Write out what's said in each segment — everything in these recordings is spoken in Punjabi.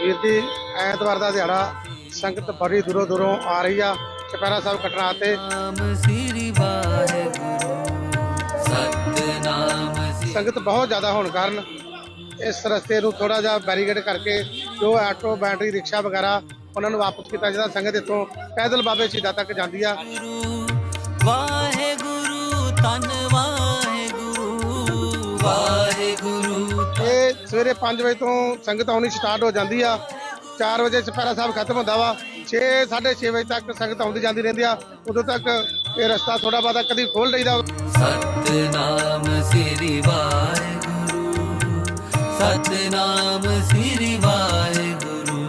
ਵੀਰ ਜੀ ਐਤਵਾਰ ਦਾ ਦਿਹਾੜਾ ਸੰਗਤ ਬੜੀ ਦੂਰੋਂ ਦੂਰੋਂ ਆ ਰਹੀ ਆ। ਚਪੈਰਾ ਸਾਹਿਬ ਕੱਟਣਾ ਤੇ। ਸੰਗਤ ਬਹੁਤ ਜ਼ਿਆਦਾ ਹੋਣ ਕਾਰਨ ਇਸ ਰਸਤੇ ਨੂੰ ਥੋੜਾ ਜਿਹਾ ਬੈਰੀਕੇਡ ਕਰਕੇ ਜੋ ਆਟੋ ਬੈਟਰੀ ਰਿਕਸ਼ਾ ਵਗੈਰਾ ਉਹਨਾਂ ਨੂੰ ਵਾਪਸ ਕੀਤਾ ਜਾਂਦਾ। ਸੰਗਤ ਇੱਥੋਂ ਪੈਦਲ ਬਾਬੇ ਸ਼ਹੀਦਾਂ ਤੱਕ ਜਾਂਦੀ ਆ। ਗੁਰੂ ਵਾਹਿਗੁਰੂ ਧੰਨ ਵਾਹਿਗੁਰੂ ਸਵੇਰੇ 5 ਵਜੇ ਤੋਂ ਸੰਗਤ ਆਉਣੀ ਸਟਾਰਟ ਹੋ ਜਾਂਦੀ ਆ। 4 ਵਜੇ ਚਪੈਰਾ ਸਾਹਿਬ ਖਤਮ ਹੁੰਦਾ ਵਾ। 6 6:30 ਵਜੇ ਤੱਕ ਸੰਗਤ ਆਉਂਦੀ ਜਾਂਦੀ ਰਹਿੰਦੀ ਆ। ਉਦੋਂ ਤੱਕ ਇਹ ਰਸਤਾ ਥੋੜਾ ਬਾਦਾ ਕਦੀ ਖੋਲ ਲਈਦਾ ਸਤਨਾਮ ਸ੍ਰੀ ਵਾਹਿਗੁਰੂ। ਸਤਨਾਮ ਸ੍ਰੀ ਵਾਹਿਗੁਰੂ।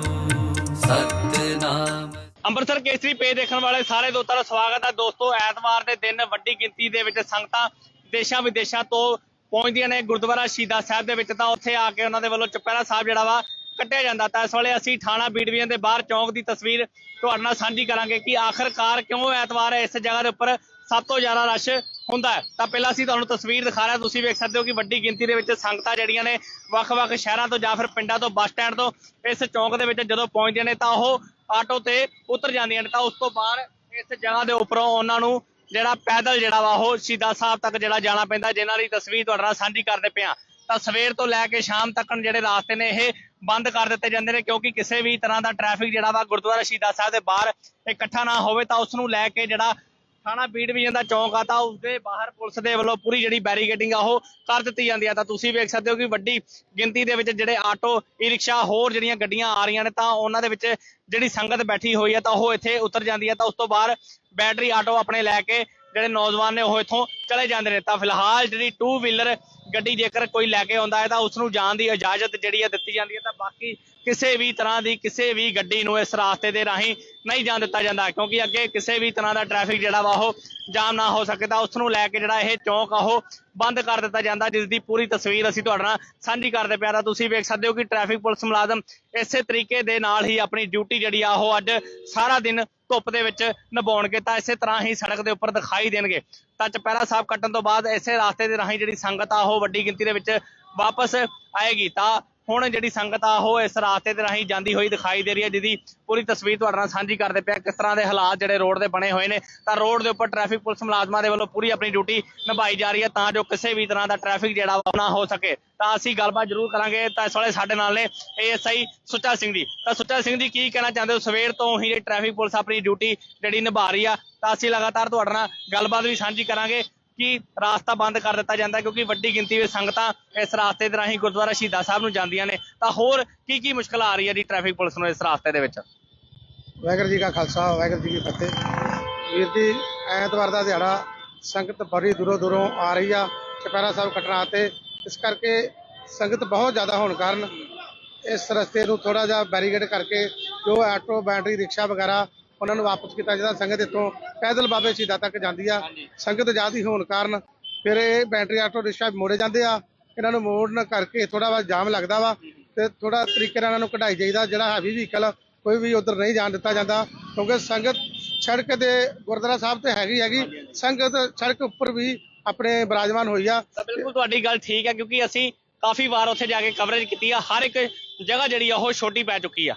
ਸਤਨਾਮ ਅੰਮ੍ਰਿਤਸਰ ਕੇਸਰੀ ਪੇਜ ਦੇਖਣ ਵਾਲੇ ਸਾਰੇ ਦੋਸਤਾਂ ਦਾ ਸਵਾਗਤ ਹੈ ਦੋਸਤੋ ਐਤਵਾਰ ਦੇ ਦਿਨ ਵੱਡੀ ਗਿਣਤੀ ਦੇ ਵਿੱਚ ਸੰਗਤਾਂ ਦੇਸ਼ਾਂ ਵਿਦੇਸ਼ਾਂ ਤੋਂ ਪਹੁੰਚਦੀਆਂ ਨੇ ਗੁਰਦੁਆਰਾ ਸ਼ਹੀਦਾਂ ਸਾਹਿਬ ਦੇ ਵਿੱਚ ਤਾਂ ਉੱਥੇ ਆ ਕੇ ਉਹਨਾਂ ਦੇ ਵੱਲੋਂ ਚੁਪਹਿਰਾ ਸਾਹਿਬ ਜਿਹੜਾ ਵਾ ਕੱਟਿਆ ਜਾਂਦਾ। ਤਾਂ ਇਸ ਵੇਲੇ ਅਸੀਂ ਥਾਣਾ ਬੀੜਵੀਆਂ ਦੇ ਬਾਹਰ ਚੌਂਕ ਦੀ ਤਸਵੀਰ ਤੁਹਾਡੇ ਨਾਲ ਸਾਂਝੀ ਕਰਾਂਗੇ ਕਿ ਆਖਰਕਾਰ ਕਿਉਂ ਐਤਵਾਰ ਹੈ ਇਸ ਜਗ੍ਹਾ ਦੇ ਉੱਪਰ ਸਭ ਤੋਂ ਜ਼ਿਆਦਾ ਰਸ਼ ਹੁੰਦਾ ਹੈ। ਤਾਂ ਪਹਿਲਾਂ ਅਸੀਂ ਤੁਹਾਨੂੰ ਤਸਵੀਰ ਦਿਖਾ ਰਹੇ ਹਾਂ। ਤੁਸੀਂ ਵੇਖ ਸਕਦੇ ਹੋ ਕਿ ਵੱਡੀ ਗਿਣਤੀ ਦੇ ਵਿੱਚ ਸੰਗਤਾਂ ਜਿਹੜੀਆਂ ਨੇ ਵੱਖ-ਵੱਖ ਸ਼ਹਿਰਾਂ ਤੋਂ ਜਾਂ ਫਿਰ ਪਿੰਡਾਂ ਤੋਂ, ਬੱਸ ਸਟੈਂਡ ਤੋਂ ਇਸ ਚੌਂਕ ਦੇ ਵਿੱਚ ਜਦੋਂ ਪਹੁੰਚਦੀਆਂ ਨੇ ਤਾਂ ਉਹ ਆਟੋ ਤੇ ਉਤਰ ਜਾਂਦੀਆਂ ਨੇ। ਤਾਂ ਉਸ ਤੋਂ ਬਾਅਦ ਇਸ ਜਗ੍ਹਾ ਦੇ ਉੱਪਰੋਂ ਉਹਨਾਂ ਨੂੰ ਜਿਹੜਾ ਪੈਦਲ ਜਿਹੜਾ ਵਾ, ਉਹ ਸ਼ਹੀਦਾਂ ਸਾਹਿਬ ਤੱਕ ਜਿਹੜਾ ਜਾਣਾ ਪੈਂਦਾ, ਜਿਨ੍ਹਾਂ ਦੀ ਤਸਵੀਰ ਤੁਹਾਡੇ ਨਾਲ ਸਾਂਝੀ ਕਰਦੇ ਪਿਆ ਤਾਂ ਸਵੇਰ ਤੋਂ ਲੈ ਕੇ ਸ਼ਾਮ ਤੱਕ ਜਿਹੜੇ ਰਾਸਤੇ ਨੇ, ਇਹ ਬੰਦ ਕਰ ਦਿੱਤੇ ਜਾਂਦੇ ਨੇ, ਕਿਉਂਕਿ ਕਿਸੇ ਵੀ ਤਰ੍ਹਾਂ ਦਾ ਟ੍ਰੈਫਿਕ ਜਿਹੜਾ ਵਾ, ਗੁਰਦੁਆਰਾ ਸ਼ਹੀਦਾਂ ਸਾਹਿਬ ਦੇ ਬਾਹਰ ਇਕੱਠਾ ਨਾ ਹੋਵੇ, ਤਾਂ ਉਸ ਨੂੰ ਲੈ ਕੇ ਜਿਹੜਾ ਥਾਣਾ ਬੀ ਡਿਵੀਜ਼ਨ ਦਾ ਚੌਂਕ ਆ ਤਾਂ ਉਸਦੇ ਬਾਹਰ ਪੁਲਿਸ ਦੇ ਵੱਲੋਂ ਪੂਰੀ ਜਿਹੜੀ ਬੈਰੀਕੇਡਿੰਗ ਆ ਉਹ ਕਰ ਦਿੱਤੀ ਜਾਂਦੀ ਆ। ਤਾਂ ਤੁਸੀਂ ਵੇਖ ਸਕਦੇ ਹੋ ਕਿ ਵੱਡੀ ਗਿਣਤੀ ਦੇ ਵਿੱਚ ਜਿਹੜੇ ਆਟੋ ਈ ਰਿਕਸ਼ਾ ਹੋਰ ਜਿਹੜੀਆਂ ਗੱਡੀਆਂ ਆ ਰਹੀਆਂ ਨੇ ਤਾਂ ਉਹਨਾਂ ਦੇ ਵਿੱਚ ਜਿਹੜੀ ਸੰਗਤ ਬੈਠੀ ਹੋਈ ਆ ਤਾਂ ਉਹ ਇੱਥੇ ਉਤਰ ਜਾਂਦੀ ਆ। ਤਾਂ ਉਸ ਤੋਂ ਬਾਅਦ ਬੈਟਰੀ ਆਟੋ ਆਪਣੇ ਲੈ ਕੇ ਜਿਹੜੇ ਨੌਜਵਾਨ ਨੇ ਉਹ ਇੱਥੋਂ ਚਲੇ ਜਾਂਦੇ ਨੇ। ਤਾਂ ਫਿਲਹਾਲ ਜਿਹੜੀ 2 ਵੀਲਰ ਗੱਡੀ ਜੇਕਰ ਕੋਈ ਲੈ ਕੇ ਆਉਂਦਾ ਹੈ ਤਾਂ ਉਸ ਨੂੰ ਜਾਣ ਦੀ ਇਜਾਜ਼ਤ ਜਿਹੜੀ ਆ ਦਿੱਤੀ ਜਾਂਦੀ ਹੈ ਤਾਂ ਬਾਕੀ ਕਿਸੇ ਵੀ ਤਰ੍ਹਾਂ ਦੀ ਕਿਸੇ ਵੀ ਗੱਡੀ ਨੂੰ ਇਸ ਰਾਸਤੇ ਦੇ ਰਾਹੀਂ ਨਹੀਂ ਜਾਣ ਦਿੱਤਾ ਜਾਂਦਾ ਕਿਉਂਕਿ ਅੱਗੇ ਕਿਸੇ ਵੀ ਤਰ੍ਹਾਂ ਦਾ ਟ੍ਰੈਫਿਕ ਜਿਹੜਾ ਵਾ ਉਹ ਜਾਮ ਨਾ ਹੋ ਸਕੇ ਤਾਂ ਉਸ ਨੂੰ ਲੈ ਕੇ ਜਿਹੜਾ ਇਹ ਚੌਂਕ ਆ ਉਹ ਬੰਦ ਕਰ ਦਿੱਤਾ ਜਾਂਦਾ ਜਿਸ ਦੀ ਪੂਰੀ ਤਸਵੀਰ ਅਸੀਂ ਤੁਹਾਡੇ ਨਾਲ ਸਾਂਝੀ ਕਰਦੇ ਪਿਆ ਤਾਂ ਤੁਸੀਂ ਵੇਖ ਸਕਦੇ ਹੋ ਕਿ ਟ੍ਰੈਫਿਕ ਪੁਲਿਸ ਮੁਲਾਜ਼ਮ ਇਸੇ ਤਰੀਕੇ ਦੇ ਨਾਲ ਹੀ ਆਪਣੀ ਡਿਊਟੀ ਜਿਹੜੀ ਆ ਉਹ ਅੱਜ ਸਾਰਾ ਦਿਨ ਧੁੱਪ ਦੇ ਵਿੱਚ ਨਿਭਾਉਣਗੇ ਤਾਂ ਇਸੇ ਤਰ੍ਹਾਂ ਹੀ ਸੜਕ ਦੇ ਉੱਪਰ ਦਿਖਾਈ ਦੇਣਗੇ। ਤਾਂ ਚਪੈਰਾ ਸਾਹਿਬ ਕੱਟਣ ਤੋਂ ਬਾਅਦ ਇਸੇ ਰਾਸਤੇ ਦੇ ਰਾਹੀਂ ਜਿਹੜੀ ਸੰਗਤ ਆ, ਉਹ ਵੱਡੀ ਗਿਣਤੀ ਦੇ ਵਿੱਚ ਵਾਪਸ ਆਏਗੀ। ਤਾਂ ਹੁਣ ਜਿਹੜੀ ਸੰਗਤ ਆ, ਉਹ ਇਸ ਰਾਸਤੇ ਦੇ ਰਾਹੀਂ ਜਾਂਦੀ ਹੋਈ ਦਿਖਾਈ ਦੇ ਰਹੀ ਹੈ, ਜਿਹਦੀ ਪੂਰੀ ਤਸਵੀਰ ਤੁਹਾਡੇ ਨਾਲ ਸਾਂਝੀ ਕਰਦੇ ਪਿਆ, ਕਿਸ ਤਰ੍ਹਾਂ ਦੇ ਹਾਲਾਤ ਜਿਹੜੇ ਰੋਡ ਦੇ ਬਣੇ ਹੋਏ ਨੇ, ਤਾਂ ਰੋਡ ਦੇ ਉੱਪਰ ਟ੍ਰੈਫਿਕ ਪੁਲਿਸ ਮੁਲਾਜ਼ਮਾਂ ਦੇ ਵੱਲੋਂ ਪੂਰੀ ਆਪਣੀ ਡਿਊਟੀ ਨਿਭਾਈ ਜਾ ਰਹੀ ਹੈ, ਤਾਂ ਜੋ ਕਿਸੇ ਵੀ ਤਰ੍ਹਾਂ ਦਾ ਟ੍ਰੈਫਿਕ ਜਿਹੜਾ ਵਾ ਨਾ ਹੋ ਸਕੇ। ਤਾਂ ਅਸੀਂ ਗੱਲਬਾਤ ਜ਼ਰੂਰ ਕਰਾਂਗੇ, ਤਾਂ ਇਸ ਵਾਲੇ ਸਾਡੇ ਨਾਲ ਨੇ ਏਐਸਆਈ ਸੁੱਚਾ ਸਿੰਘ ਜੀ। ਤਾਂ ਸੁੱਚਾ ਸਿੰਘ ਜੀ, ਕੀ ਕਹਿਣਾ ਚਾਹੁੰਦੇ ਹੋ? ਸਵੇਰ ਤੋਂ ਹੀ ਜਿਹੜੀ ਟ੍ਰੈਫਿਕ ਪੁਲਿਸ ਆਪਣੀ ਡਿਊਟੀ ਜਿਹੜੀ ਨਿਭਾ ਰਹੀ ਆ, ਤਾਂ ਅਸੀਂ ਲਗਾਤਾਰ ਤੁਹਾਡੇ ਨਾਲ ਗੱਲਬਾਤ ਵੀ ਸਾਂਝੀ ਕਰਾਂਗੇ। ਕਿ ਰਾਸਤਾ ਬੰਦ ਕਰ ਦਿੱਤਾ ਜਾਂਦਾ ਕਿਉਂਕਿ ਵੱਡੀ ਗਿਣਤੀ ਵਿੱਚ ਸੰਗਤਾਂ ਇਸ ਰਾਸਤੇ ਦੇ ਰਾਹੀਂ ਗੁਰਦੁਆਰਾ ਸ਼ਹੀਦਾਂ ਸਾਹਿਬ ਨੂੰ ਜਾਂਦੀਆਂ ਨੇ। ਤਾਂ ਹੋਰ ਕੀ ਕੀ ਮੁਸ਼ਕਲ ਆ ਰਹੀ ਹੈ ਜੀ ਟ੍ਰੈਫਿਕ ਪੁਲਿਸ ਨੂੰ ਇਸ ਰਾਸਤੇ ਦੇ ਵਿੱਚ? ਵਾਹਿਗੁਰੂ ਜੀ ਕਾ ਖਾਲਸਾ, ਵਾਹਿਗੁਰੂ ਜੀ ਕੀ ਫਤਿਹ। ਵੀਰ ਜੀ, ਐਤਵਾਰ ਦਾ ਦਿਹਾੜਾ ਸੰਗਤ ਬੜੀ ਦੂਰੋਂ ਦੂਰੋਂ ਆ ਰਹੀ ਆ, ਚਪੈਰਾ ਸਾਹਿਬ ਕਟਰਾ ਤੇ। ਇਸ ਕਰਕੇ ਸੰਗਤ ਬਹੁਤ ਜ਼ਿਆਦਾ ਹੋਣ ਕਾਰਨ ਇਸ ਰਸਤੇ ਨੂੰ ਥੋੜਾ ਜਿਹਾ ਬੈਰੀਕੇਡ ਕਰਕੇ ਜੋ ਆਟੋ ਬੈਟਰੀ ਰਿਕਸ਼ਾ ਵਗੈਰਾ ਉਹਨਾਂ ਨੂੰ ਵਾਪਸ ਕੀਤਾ ਜਾਂਦਾ। ਸੰਗਤ ਇੱਥੋਂ ਪੈਦਲ ਬਾਬੇ ਸ਼ਹੀਦਾਂ ਤੱਕ ਜਾਂਦੀ ਆ। ਸੰਗਤ ਜ਼ਿਆਦੀ ਹੋਣ ਕਾਰਨ ਫਿਰ ਇਹ ਬੈਟਰੀ ਆਟੋ ਰਿਕਸ਼ਾ ਮੋੜੇ ਜਾਂਦੇ ਆ। ਇਹਨਾਂ ਨੂੰ ਮੋੜਨ ਕਰਕੇ ਥੋੜਾ ਵਾ ਜਾਮ ਲੱਗਦਾ ਵਾ ਤੇ ਥੋੜਾ ਤਰੀਕੇ ਨਾਲ ਇਹਨਾਂ ਨੂੰ ਕਢਾਈ ਜਾਈਦਾ। ਜਿਹੜਾ ਹੈਵੀ ਵਹੀਕਲ ਕੋਈ ਵੀ ਉਧਰ ਨਹੀਂ ਜਾਣ ਦਿੱਤਾ ਜਾਂਦਾ ਕਿਉਂਕਿ ਸੰਗਤ ਸੜਕ ਦੇ ਗੁਰਦੁਆਰਾ ਸਾਹਿਬ ਤੇ ਹੈਗੀ ਹੈਗੀ। ਸੰਗਤ ਸੜਕ ਉੱਪਰ ਵੀ ਆਪਣੇ ਬਰਾਜਮਾਨ ਹੋਈ ਆ। ਬਿਲਕੁਲ ਤੁਹਾਡੀ ਗੱਲ ਠੀਕ ਹੈ ਕਿਉਂਕਿ ਅਸੀਂ ਕਾਫੀ ਵਾਰ ਉੱਥੇ ਜਾ ਕੇ ਕਵਰੇਜ ਕੀਤੀ ਆ। ਹਰ ਇੱਕ ਜਗ੍ਹਾ ਜਿਹੜੀ ਆ ਉਹ ਛੋਟੀ ਪੈ ਚੁੱਕੀ ਆ।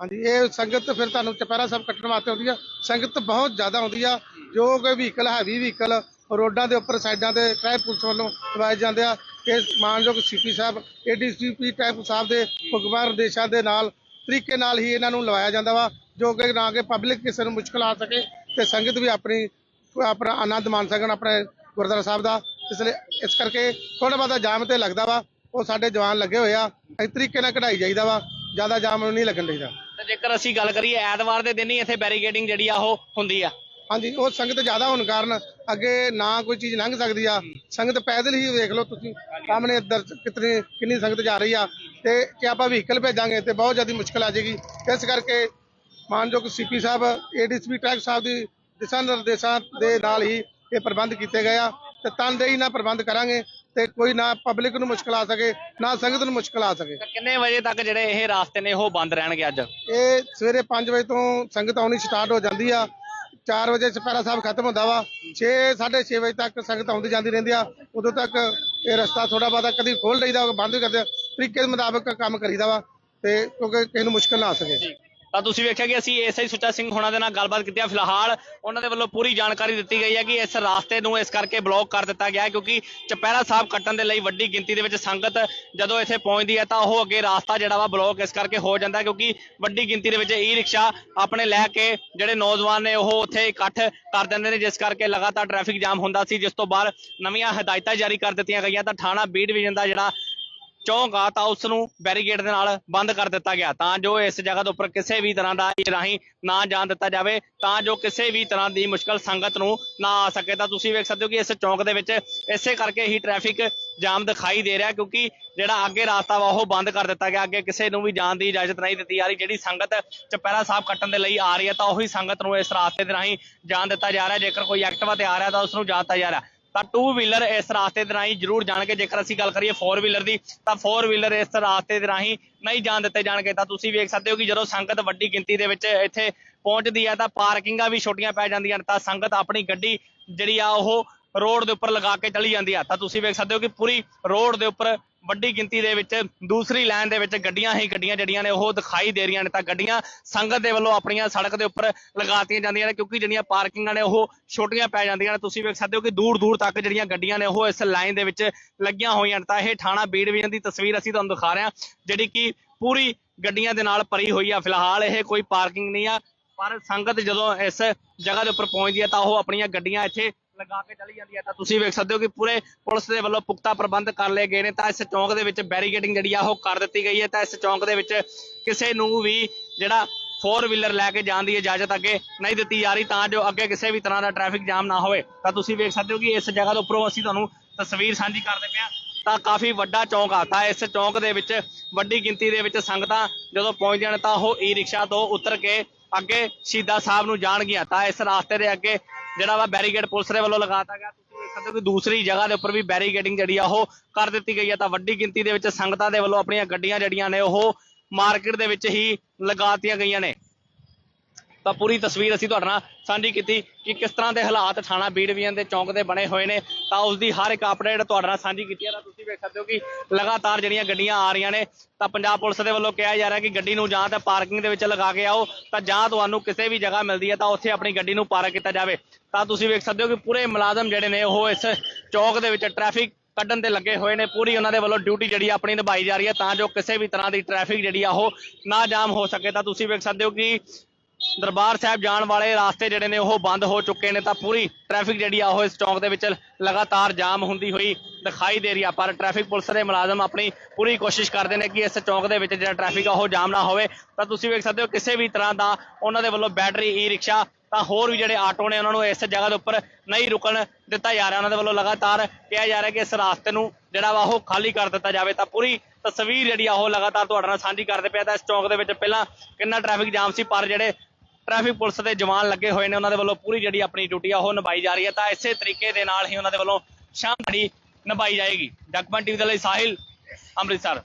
ਹਾਂਜੀ, ਇਹ ਸੰਗਤ ਫਿਰ ਤੁਹਾਨੂੰ ਚਪੈਰਾ ਸਾਹਿਬ ਕੱਟਣ ਵਾਸਤੇ ਆਉਂਦੀ ਆ। ਸੰਗਤ ਬਹੁਤ ਜ਼ਿਆਦਾ ਆਉਂਦੀ ਆ, ਜੋ ਕਿ ਵਹੀਕਲ ਹੈਵੀ ਵਹੀਕਲ ਰੋਡਾਂ ਦੇ ਉੱਪਰ, ਸਾਈਡਾਂ ਤੇ ਟ੍ਰੈਫਿਕ ਪੁਲਿਸ ਵੱਲੋਂ ਲਵਾਏ ਜਾਂਦੇ ਆ। ਇਹ ਮਾਨਯੋਗ ਸੀਪੀ ਸਾਹਿਬ ਏਡੀਸੀਪੀ ਟ੍ਰੈਫਿਕ ਸਾਹਿਬ ਦੇ ਹੁਕਮਾਂ ਨਿਰਦੇਸ਼ਾਂ ਦੇ ਨਾਲ ਤਰੀਕੇ ਨਾਲ ਹੀ ਇਹਨਾਂ ਨੂੰ ਲਵਾਇਆ ਜਾਂਦਾ ਵਾ, ਜੋ ਕਿ ਨਾ ਕਿ ਪਬਲਿਕ ਕਿਸੇ ਨੂੰ ਮੁਸ਼ਕਲ ਆ ਸਕੇ। ਤੇ ਸੰਗਤ ਵੀ ਆਪਣੀ, ਆਪਣਾ ਆਨੰਦ ਮਾਣ ਸਕਣ ਆਪਣੇ ਗੁਰਦੁਆਰਾ ਸਾਹਿਬ ਦਾ। ਇਸ ਲਈ ਇਸ ਕਰਕੇ ਥੋੜਾ ਬਹੁਤਾ ਜਾਮ ਤੇ ਲੱਗਦਾ ਵਾ, ਉਹ ਸਾਡੇ ਜਵਾਨ ਲੱਗੇ ਹੋਏ ਆ। ਇਸ ਤਰੀਕੇ ਨਾਲ ਕਢਾਈ ਜਾਈਦਾ ਵਾ, ਜ਼ਿਆਦਾ ਜਾਮ ਨਹੀਂ ਲੱਗਣ ਚਾਹੀਦਾ ਤੇ ਜੇਕਰ ਅਸੀਂ ਗੱਲ ਕਰੀਏ ਐਤਵਾਰ ਦੇ ਦਿਨ ਹੀ ਇੱਥੇ ਬੈਰੀਕੇਡਿੰਗ ਜਿਹੜੀ ਆ ਉਹ ਹੁੰਦੀ ਆ। ਹਾਂਜੀ ਉਹ ਸੰਗਤ ਜ਼ਿਆਦਾ ਹੋਣ ਕਾਰਨ ਅੱਗੇ ਨਾ ਕੋਈ ਚੀਜ਼ ਲੰਘ ਸਕਦੀ ਆ। ਸੰਗਤ ਪੈਦਲ ਹੀ ਵੇਖ ਲਓ ਤੁਸੀਂ ਸਾਹਮਣੇ ਇੱਧਰ ਕਿਤਨੀ ਕਿੰਨੀ ਸੰਗਤ ਜਾ ਰਹੀ ਆ। ਤੇ ਕਿ ਆਪਾਂ ਵਹੀਕਲ ਭੇਜਾਂਗੇ ਤੇ ਬਹੁਤ ਜ਼ਿਆਦਾ ਮੁਸ਼ਕਲ ਆ ਜਾਏਗੀ। ਇਸ ਕਰਕੇ ਮਾਨਯੋਗ ਸੀਪੀ ਸਾਹਿਬ ਏਡੀਸੀਪੀ ਟਰੈਕ ਸਾਹਿਬ ਦੀ ਦਿਸ਼ਾ ਨਿਰਦੇਸ਼ਾਂ ਦੇ ਨਾਲ ਹੀ ਇਹ ਪ੍ਰਬੰਧ ਕੀਤੇ ਗਏ ਆ। ਤੇ ਤਨਦੇਹੀ ਨਾਲ ਪ੍ਰਬੰਧ ਕਰਾਂਗੇ। ਤੇ ਕੋਈ ਨਾ ਪਬਲਿਕ ਨੂੰ ਮੁਸ਼ਕਲ ਆ ਸਕੇ ਨਾ ਸੰਗਤ ਨੂੰ ਮੁਸ਼ਕਲ ਆ ਸਕੇ। ਕਿੰਨੇ ਵਜੇ ਤੱਕ ਜਿਹੜੇ ਇਹ ਰਾਸਤੇ ਨੇ ਉਹ ਬੰਦ ਰਹਿਣਗੇ ਅੱਜ? ਇਹ ਸਵੇਰੇ 5 ਵਜੇ ਤੋਂ ਸੰਗਤ ਆਉਣੀ ਸਟਾਰਟ ਹੋ ਜਾਂਦੀ ਆ। 4 ਵਜੇ ਚਪੈਰਾ ਸਾਹਿਬ ਖਤਮ ਹੁੰਦਾ ਵਾ। 6 6:30 ਵਜੇ ਤੱਕ ਸੰਗਤ ਆਉਂਦੀ ਜਾਂਦੀ ਰਹਿੰਦੀ ਆ। ਉਦੋਂ ਤੱਕ ਇਹ ਰਸਤਾ ਥੋੜਾ ਬਾਦਾ ਕਦੀ ਖੋਲ ਲਈਦਾ ਬੰਦ ਵੀ ਕਰਦੇ। ਤਰੀਕੇ ਦੇ ਮੁਤਾਬਕ ਕੰਮ ਕਰੀਦਾ ਵਾ ਤੇ ਕਿਉਂਕਿ ਕਿਸੇ ਨੂੰ ਮੁਸ਼ਕਲ ਨਾ ਆ ਸਕੇ। ਤਾਂ ਤੁਸੀਂ ਵੇਖਿਆ ਕਿ ਅਸੀਂ ਐਸਆਈ ਸੁੱਚਾ ਸਿੰਘ ਹੋਣਾ ਦੇ ਨਾਲ ਗੱਲਬਾਤ ਕੀਤੀ ਹੈ ਫਿਲਹਾਲ ਉਹਨਾਂ ਦੇ ਵੱਲੋਂ ਪੂਰੀ ਜਾਣਕਾਰੀ ਦਿੱਤੀ ਗਈ ਹੈ ਕਿ ਇਸ ਰਾਸਤੇ ਨੂੰ ਇਸ ਕਰਕੇ ਬਲੌਕ ਕਰ ਦਿੱਤਾ ਗਿਆ ਹੈ ਕਿਉਂਕਿ ਚਪੈਰਾ ਸਾਹਿਬ ਕੱਟਣ ਦੇ ਲਈ ਵੱਡੀ ਗਿਣਤੀ ਦੇ ਵਿੱਚ ਸੰਗਤ ਜਦੋਂ ਇੱਥੇ ਪਹੁੰਚਦੀ ਹੈ ਤਾਂ ਉਹ ਅੱਗੇ ਰਾਸਤਾ ਜਿਹੜਾ ਵਾ ਬਲੌਕ ਇਸ ਕਰਕੇ ਹੋ ਜਾਂਦਾ ਕਿਉਂਕਿ ਵੱਡੀ ਗਿਣਤੀ ਦੇ ਵਿੱਚ ਈ ਰਿਕਸ਼ਾ ਆਪਣੇ ਲੈ ਕੇ ਜਿਹੜੇ ਨੌਜਵਾਨ ਨੇ ਉਹ ਉੱਥੇ ਇਕੱਠ ਕਰ ਦਿੰਦੇ ਨੇ, ਜਿਸ ਕਰਕੇ ਲਗਾਤਾਰ ਟ੍ਰੈਫਿਕ ਜਾਮ ਹੁੰਦਾ ਸੀ, ਜਿਸ ਤੋਂ ਬਾਅਦ ਨਵੀਆਂ ਹਦਾਇਤਾਂ ਜਾਰੀ ਕਰ ਦਿੱਤੀਆਂ ਗਈਆਂ। ਤਾਂ ਥਾਣਾ ਬੀ ਡਿਵੀਜ਼ਨ ਦਾ ਜਿਹੜਾ ਚੌਂਕ ਆ ਤਾਂ ਉਸ ਨੂੰ ਬੈਰੀਕੇਡ ਦੇ ਨਾਲ ਬੰਦ ਕਰ ਦਿੱਤਾ ਗਿਆ। ਤਾਂ ਜੋ ਇਸ ਜਗ੍ਹਾ ਦੇ ਉੱਪਰ ਕਿਸੇ ਵੀ ਤਰ੍ਹਾਂ ਦਾ ਰਾਹੀਂ ਨਾ ਜਾਣ ਦਿੱਤਾ ਜਾਵੇ, ਤਾਂ ਜੋ ਕਿਸੇ ਵੀ ਤਰ੍ਹਾਂ ਦੀ ਮੁਸ਼ਕਲ ਸੰਗਤ ਨੂੰ ਨਾ ਆ ਸਕੇ। ਤਾਂ ਤੁਸੀਂ ਵੇਖ ਸਕਦੇ ਹੋ ਕਿ ਇਸ ਚੌਂਕ ਦੇ ਵਿੱਚ ਇਸੇ ਕਰਕੇ ਹੀ ਟ੍ਰੈਫਿਕ ਜਾਮ ਦਿਖਾਈ ਦੇ ਰਿਹਾ, ਕਿਉਂਕਿ ਜਿਹੜਾ ਅੱਗੇ ਰਾਸਤਾ ਵਾ, ਉਹ ਬੰਦ ਕਰ ਦਿੱਤਾ ਗਿਆ। ਅੱਗੇ ਕਿਸੇ ਨੂੰ ਵੀ ਜਾਣ ਦੀ ਇਜਾਜ਼ਤ ਨਹੀਂ ਦਿੱਤੀ ਜਾ ਰਹੀ। ਜਿਹੜੀ ਸੰਗਤ ਚਪੈਰਾ ਸਾਹਿਬ ਕੱਟਣ ਦੇ ਲਈ ਆ ਰਹੀ ਹੈ, ਤਾਂ ਉਹੀ ਸੰਗਤ ਨੂੰ ਇਸ ਰਾਸਤੇ ਦੇ ਰਾਹੀਂ ਜਾਣ ਦਿੱਤਾ ਜਾ ਰਿਹਾ। ਜੇਕਰ ਕੋਈ ਐਕਟਿਵਾ ਤੇ ਆ ਰਿਹਾ, ਤਾਂ ਉਸ ਨੂੰ ਜਾਣ ਦਿੱਤਾ ਜਾ ਰਿਹਾ। ਤਾਂ ਟੂ ਵੀਲਰ ਇਸ ਰਾਸਤੇ ਦੇ ਰਾਹੀਂ ਜ਼ਰੂਰ ਜਾਣਗੇ ਜੇਕਰ ਅਸੀਂ ਗੱਲ ਕਰੀਏ ਫੋਰ ਵੀਲਰ ਦੀ, ਤਾਂ ਫੋਰ ਵੀਲਰ ਇਸ ਰਾਸਤੇ ਦੇ ਰਾਹੀਂ ਨਹੀਂ ਜਾਣ ਦਿੱਤੇ ਜਾਣਗੇ। ਤਾਂ ਤੁਸੀਂ ਵੇਖ ਸਕਦੇ ਹੋ ਕਿ ਜਦੋਂ ਸੰਗਤ ਵੱਡੀ ਗਿਣਤੀ ਦੇ ਵਿੱਚ ਇੱਥੇ ਪਹੁੰਚਦੀ ਹੈ, ਤਾਂ ਪਾਰਕਿੰਗਾਂ ਵੀ ਛੋਟੀਆਂ ਪੈ ਜਾਂਦੀਆਂ ਤਾਂ ਸੰਗਤ ਆਪਣੀ ਗੱਡੀ ਜਿਹੜੀ ਆ ਉਹ ਰੋਡ ਦੇ ਉੱਪਰ ਲਗਾ ਕੇ ਚਲੀ ਜਾਂਦੀ ਆ। ਤਾਂ ਤੁਸੀਂ ਵੇਖ ਸਕਦੇ ਹੋ ਕਿ ਪੂਰੀ ਰੋਡ ਦੇ ਉੱਪਰ ਵੱਡੀ ਗਿਣਤੀ ਦੇ ਵਿੱਚ ਦੂਸਰੀ ਲਾਈਨ ਦੇ ਵਿੱਚ ਗੱਡੀਆਂ ਹੀ ਗੱਡੀਆਂ ਜਿਹੜੀਆਂ ਨੇ ਉਹ ਦਿਖਾਈ ਦੇ ਰਹੀਆਂ ਨੇ ਤਾਂ ਗੱਡੀਆਂ ਸੰਗਤ ਦੇ ਵੱਲੋਂ ਆਪਣੀਆਂ ਸੜਕ ਦੇ ਉੱਪਰ ਲਗਾਤੀਆਂ ਜਾਂਦੀਆਂ ਨੇ ਕਿਉਂਕਿ ਜਿਹੜੀਆਂ ਪਾਰਕਿੰਗਾਂ ਨੇ ਉਹ ਛੋਟੀਆਂ ਪੈ ਜਾਂਦੀਆਂ ਨੇ। ਤੁਸੀਂ ਵੇਖ ਸਕਦੇ ਹੋ ਕਿ ਦੂਰ ਦੂਰ ਤੱਕ ਜਿਹੜੀਆਂ ਗੱਡੀਆਂ ਨੇ ਉਹ ਇਸ ਲਾਈਨ ਦੇ ਵਿੱਚ ਲੱਗੀਆਂ ਹੋਈਆਂ ਨੇ। ਤਾਂ ਇਹ ਥਾਣਾ ਬੀ ਡਿਵੀਜ਼ਨ ਦੀ ਤਸਵੀਰ ਅਸੀਂ ਤੁਹਾਨੂੰ ਦਿਖਾ ਰਹੇ ਹਾਂ, ਜਿਹੜੀ ਕਿ ਪੂਰੀ ਗੱਡੀਆਂ ਦੇ ਨਾਲ ਭਰੀ ਹੋਈ ਆ। ਫਿਲਹਾਲ ਇਹ ਕੋਈ ਪਾਰਕਿੰਗ ਨਹੀਂ ਆ, ਪਰ ਸੰਗਤ ਜਦੋਂ ਇਸ ਜਗ੍ਹਾ ਦੇ ਉੱਪਰ ਪਹੁੰਚਦੀ ਹੈ ਤਾਂ ਉਹ ਆਪਣੀਆਂ ਗੱਡੀਆਂ ਇੱਥੇ ਲਗਾ ਕੇ ਚਲੀ ਜਾਂਦੀ ਹੈ। ਤਾਂ ਤੁਸੀਂ ਵੇਖ ਸਕਦੇ ਹੋ ਕਿ ਪੂਰੇ ਪੁਲਿਸ ਦੇ ਵੱਲੋਂ ਪੁਖਤਾ ਪ੍ਰਬੰਧ ਕਰ ਲਏ ਗਏ ਨੇ। ਤਾਂ ਇਸ ਚੌਂਕ ਦੇ ਵਿੱਚ ਬੈਰੀਕੇਡਿੰਗ ਜਿਹੜੀ ਆ, ਉਹ ਕਰ ਦਿੱਤੀ ਗਈ ਹੈ। ਤਾਂ ਇਸ ਚੌਂਕ ਦੇ ਵਿੱਚ ਕਿਸੇ ਨੂੰ ਵੀ ਜਿਹੜਾ ਫੋਰ ਵੀਲਰ ਲੈ ਕੇ ਜਾਣ ਦੀ ਇਜਾਜ਼ਤ ਅੱਗੇ ਨਹੀਂ ਦਿੱਤੀ ਜਾ ਰਹੀ, ਤਾਂ ਜੋ ਅੱਗੇ ਕਿਸੇ ਵੀ ਤਰ੍ਹਾਂ ਦਾ ਟ੍ਰੈਫਿਕ ਜਾਮ ਨਾ ਹੋਵੇ। ਤਾਂ ਤੁਸੀਂ ਵੇਖ ਸਕਦੇ ਹੋ ਕਿ ਇਸ ਜਗ੍ਹਾ ਦੇ ਉੱਪਰੋਂ ਅਸੀਂ ਤੁਹਾਨੂੰ ਤਸਵੀਰ ਸਾਂਝੀ ਕਰਦੇ ਪਏ ਹਾਂ। ਤਾਂ ਕਾਫੀ ਵੱਡਾ ਚੌਂਕ ਆ। ਤਾਂ ਇਸ ਚੌਂਕ ਦੇ ਵਿੱਚ ਵੱਡੀ ਗਿਣਤੀ ਦੇ ਵਿੱਚ ਸੰਗਤਾਂ ਜਦੋਂ ਪਹੁੰਚਦੀਆਂ ਤਾਂ ਉਹ ਈ ਰਿਕਸ਼ਾ ਤੋਂ ਉਤਰ ਕੇ ਅੱਗੇ ਸ਼ਹੀਦਾਂ ਸਾਹਿਬ ਨੂੰ ਜਾਣਗੀਆਂ। ਤਾਂ ਇਸ ਰਾਸਤੇ ਦੇ ਅੱਗੇ ਜਿਹੜਾ ਵਾ ਬੈਰੀਕੇਡ ਪੁਲਿਸ ਦੇ ਵੱਲੋਂ ਲਗਾਤਾ ਗਿਆ। ਤੁਸੀਂ ਵੇਖ ਸਕਦੇ ਹੋ ਕਿ ਦੂਸਰੀ ਜਗ੍ਹਾ ਦੇ ਉੱਪਰ ਵੀ ਬੈਰੀਕੇਡਿੰਗ ਜਿਹੜੀ ਆ ਉਹ ਕਰ ਦਿੱਤੀ ਗਈ ਹੈ ਤਾਂ ਵੱਡੀ ਗਿਣਤੀ ਦੇ ਵਿੱਚ ਸੰਗਤਾਂ ਦੇ ਵੱਲੋਂ ਆਪਣੀਆਂ ਗੱਡੀਆਂ ਜਿਹੜੀਆਂ ਨੇ ਉਹ ਮਾਰਕੀਟ ਦੇ ਵਿੱਚ ਹੀ ਲਗਾਤੀਆਂ ਗਈਆਂ ਨੇ। ਤਾਂ ਪੂਰੀ ਤਸਵੀਰ ਅਸੀਂ ਤੁਹਾਡੇ ਨਾਲ ਸਾਂਝੀ ਕੀਤੀ ਕਿ ਕਿਸ ਤਰ੍ਹਾਂ ਦੇ ਹਾਲਾਤ ਥਾਣਾ ਬੀ ਡਿਵੀਜ਼ਨ ਦੇ ਚੌਂਕ ਦੇ ਬਣੇ ਹੋਏ ਨੇ, ਤਾਂ ਉਸ ਦੀ ਹਰ ਇੱਕ ਅਪਡੇਟ ਤੁਹਾਡੇ ਨਾਲ ਸਾਂਝੀ ਕੀਤੀ ਹੈ, ਤਾਂ ਤੁਸੀਂ ਵੇਖ ਸਕਦੇ ਹੋ ਕਿ ਲਗਾਤਾਰ ਜਿਹੜੀਆਂ ਗੱਡੀਆਂ ਆ ਰਹੀਆਂ ਨੇ, ਤਾਂ ਪੰਜਾਬ ਪੁਲਿਸ ਦੇ ਵੱਲੋਂ ਕਿਹਾ ਜਾ ਰਿਹਾ ਕਿ ਗੱਡੀ ਨੂੰ ਜਾਂ ਤਾਂ ਪਾਰਕਿੰਗ ਦੇ ਵਿੱਚ ਲਗਾ ਕੇ ਆਓ, ਤਾਂ ਜਾਂ ਤੁਹਾਨੂੰ ਕਿਸੇ ਵੀ ਜਗ੍ਹਾ ਮਿਲਦੀ ਹੈ, ਤਾਂ ਉੱਥੇ ਆਪਣੀ ਗੱਡੀ ਨੂੰ ਪਾਰਕ ਕੀਤਾ ਜਾਵੇ। ਤਾਂ ਤੁਸੀਂ ਵੇਖ ਸਕਦੇ ਹੋ ਕਿ ਪੂਰੇ ਮੁਲਾਜ਼ਮ ਜਿਹੜੇ ਨੇ, ਉਹ ਇਸ ਚੌਕ ਦੇ ਵਿੱਚ ਟ੍ਰੈਫਿਕ ਕੱਢਣ ਤੇ ਲੱਗੇ ਹੋਏ ਨੇ, ਪੂਰੀ ਉਹਨਾਂ ਦੇ ਵੱਲੋਂ ਡਿਊਟੀ ਜਿਹੜੀ ਆਪਣੀ ਨਿਭਾਈ ਜਾ ਰਹੀ ਹੈ, ਤਾਂ ਜੋ ਕਿਸੇ ਵੀ ਤਰ੍ਹਾਂ ਦੀ ਟ੍ਰੈਫਿਕ ਜਿਹੜੀ ਆ ਉਹ ਨਾ ਜਾਮ ਹੋ ਸਕੇ। ਤਾਂ ਤੁਸੀਂ ਵੇਖ ਸਕਦੇ ਹੋ ਕਿ ਦਰਬਾਰ ਸਾਹਿਬ ਜਾਣ ਵਾਲੇ ਰਾਸਤੇ ਜਿਹੜੇ ਨੇ ਉਹ ਬੰਦ ਹੋ ਚੁੱਕੇ ਨੇ ਤਾਂ ਪੂਰੀ ਟ੍ਰੈਫਿਕ ਜਿਹੜੀ ਆ ਉਹ ਇਸ ਚੌਂਕ ਦੇ ਵਿੱਚ ਲਗਾਤਾਰ ਜਾਮ ਹੁੰਦੀ ਹੋਈ ਦਿਖਾਈ ਦੇ ਰਹੀ ਆ। ਪਰ ਟ੍ਰੈਫਿਕ ਪੁਲਿਸ ਦੇ ਮੁਲਾਜ਼ਮ ਆਪਣੀ ਪੂਰੀ ਕੋਸ਼ਿਸ਼ ਕਰਦੇ ਨੇ ਕਿ ਇਸ ਚੌਂਕ ਦੇ ਵਿੱਚ ਜਿਹੜਾ ਟ੍ਰੈਫਿਕ ਆ ਉਹ ਜਾਮ ਨਾ ਹੋਵੇ। ਤਾਂ ਤੁਸੀਂ ਵੇਖ ਸਕਦੇ ਹੋ ਕਿਸੇ ਵੀ ਤਰ੍ਹਾਂ ਦਾ ਉਹਨਾਂ ਦੇ ਵੱਲੋਂ ਬੈਟਰੀ ਈ ਰਿਕਸ਼ਾ ਤਾਂ ਹੋਰ ਵੀ ਜਿਹੜੇ ਆਟੋ ਨੇ ਉਹਨਾਂ ਨੂੰ ਇਸ ਜਗ੍ਹਾ ਦੇ ਉੱਪਰ ਨਹੀਂ ਰੁਕਣ ਦਿੱਤਾ ਜਾ ਰਿਹਾ। ਉਹਨਾਂ ਦੇ ਵੱਲੋਂ ਲਗਾਤਾਰ ਕਿਹਾ ਜਾ ਰਿਹਾ ਕਿ ਇਸ ਰਾਸਤੇ ਨੂੰ ਜਿਹੜਾ ਵਾ ਉਹ ਖਾਲੀ ਕਰ ਦਿੱਤਾ ਜਾਵੇ। ਤਾਂ ਪੂਰੀ ਤਸਵੀਰ ਜਿਹੜੀ ਆ ਉਹ ਲਗਾਤਾਰ ਤੁਹਾਡੇ ਨਾਲ ਸਾਂਝੀ ਕਰਦੇ ਪਿਆ ਤਾਂ ਇਸ ਚੌਂਕ ਦੇ ਵਿੱਚ ਪਹਿਲਾਂ ਕਿੰਨਾ ਟ੍ਰੈਫਿਕ ਜਾਮ ਸੀ, ਪਰ ਜਿਹੜੇ ਟ੍ਰੈਫਿਕ ਪੁਲਿਸ ਦੇ ਜਵਾਨ ਲੱਗੇ ਹੋਏ ਨੇ, ਉਹਨਾਂ ਦੇ ਵੱਲੋਂ ਪੂਰੀ ਜਿਹੜੀ ਆਪਣੀ ਡਿਊਟੀ ਆ, ਉਹ ਨਿਭਾਈ ਜਾ ਰਹੀ ਹੈ। ਤਾਂ ਇਸੇ ਤਰੀਕੇ ਦੇ ਨਾਲ ਹੀ ਉਹਨਾਂ ਦੇ ਵੱਲੋਂ ਸ਼ਾਮ ਘੜੀ ਨਿਭਾਈ ਜਾਏਗੀ। ਜਗਮਨ ਟੀਵੀ ਦੇ ਲਈ ਸਾਹਿਲ ਅੰਮ੍ਰਿਤਸਰ।